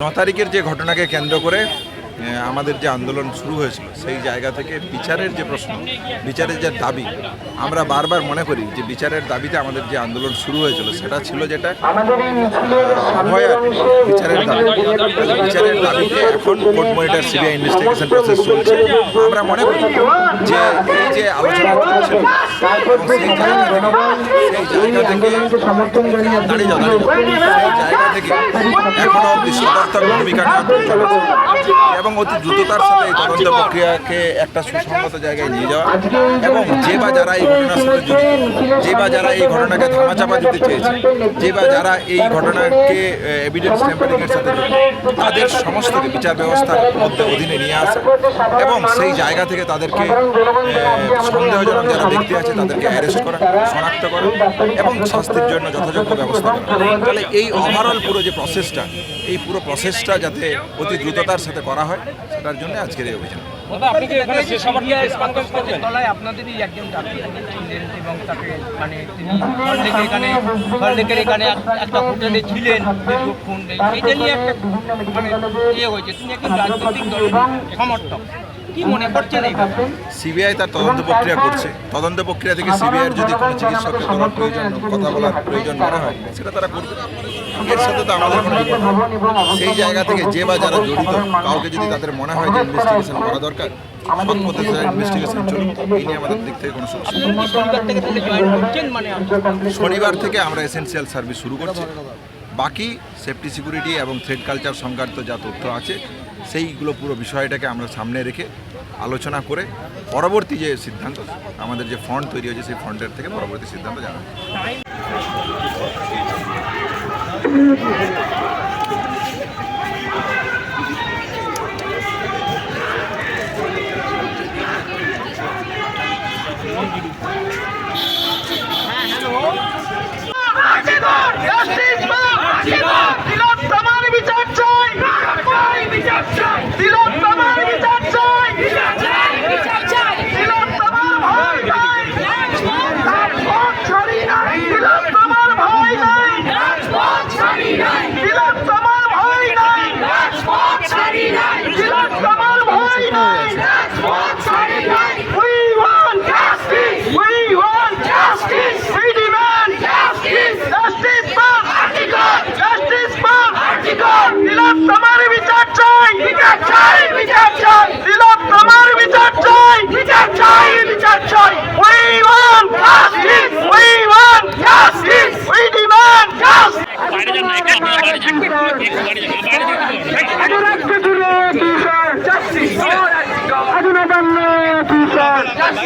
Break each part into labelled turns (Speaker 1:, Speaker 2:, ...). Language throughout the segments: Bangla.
Speaker 1: ন তারিখের যে ঘটনাকে কেন্দ্র করে আমাদের যে আন্দোলন শুরু হয়েছিল সেই জায়গা থেকে বিচারের যে প্রশ্ন বিচারের যে দাবি আমরা বারবার মনে করি যে বিচারের দাবিতে আমাদের যে আন্দোলন শুরু হয়েছিল সেটা ছিল যেটা বিচারের দাবি। বিচারের দাবিতে এখন court monitor CBI investigation process চলছে। আমরা মনে করি যে এই যে আলোচনা চলছে সেই জায়গা থেকে সেই জায়গা থেকে দাঁড়িয়ে থেকে এখনও অব্দি সদর্থক ভূমিকা। এবং অতি দ্রুততার সাথে এই তদন্ত প্রক্রিয়াকে একটা সুসংগত জায়গায় নিয়ে যাওয়া এবং যে বা যারা এই ঘটনার সাথে জড়িত, যে বা যারা এই ঘটনাকে ধামাচাপা দিতে চেয়েছে, যে বা যারা এই ঘটনাকে এভিডেন্স ট্যাম্পারিং এর সাথে তাদের সমস্তকে বিচার ব্যবস্থার মধ্যে অধীনে নিয়ে আসা এবং সেই জায়গা থেকে তাদেরকে সন্দেহজনক যারা ব্যক্তি আছে তাদেরকে অ্যারেস্ট করা, শনাক্ত করা এবং শাস্তির জন্য যথাযথ ব্যবস্থা করা তাহলে এই ওভারঅল পুরো যে প্রসেসটা এই পুরো প্রসেসটা যাতে অতি দ্রুততার সাথে করা হয় সেটার জন্য আজকের এই অভিযান।
Speaker 2: সমর্থক। কি মনে করছেন
Speaker 1: সিবিআই তার তদন্ত প্রক্রিয়া করছে। তদন্ত প্রক্রিয়া থেকে সিবিআইয়ের যদি কোনো চিকিৎসকের দেওয়ার প্রয়োজন কথা বলার প্রয়োজন মনে হয় সেটা তারা করবে। এর সাথে তো আমাদের কোনো সেই জায়গা থেকে যে বা যারা জড়িত কাউকে যদি তাদের মনে হয় যে ইনভেস্টিগেশন করা দরকার ইনভেস্টিগেশন চলুক এই নিয়ে আমাদের দিক থেকে কোনো সমস্যা
Speaker 2: শনিবার থেকে মানে
Speaker 1: শনিবার থেকে আমরা এসেনশিয়াল সার্ভিস শুরু করছি। বাকি সেফটি সিকিউরিটি এবং থ্রেড কালচার সংক্রান্ত যা তথ্য আছে সেইগুলো পুরো বিষয়টাকে আমরা সামনে রেখে আলোচনা করে পরবর্তী যে সিদ্ধান্ত আমাদের যে ফন্ড তৈরি হয়েছে সেই ফন্ডের থেকে পরবর্তী সিদ্ধান্ত জানাব
Speaker 3: বিচার চাই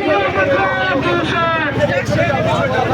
Speaker 3: Thank you.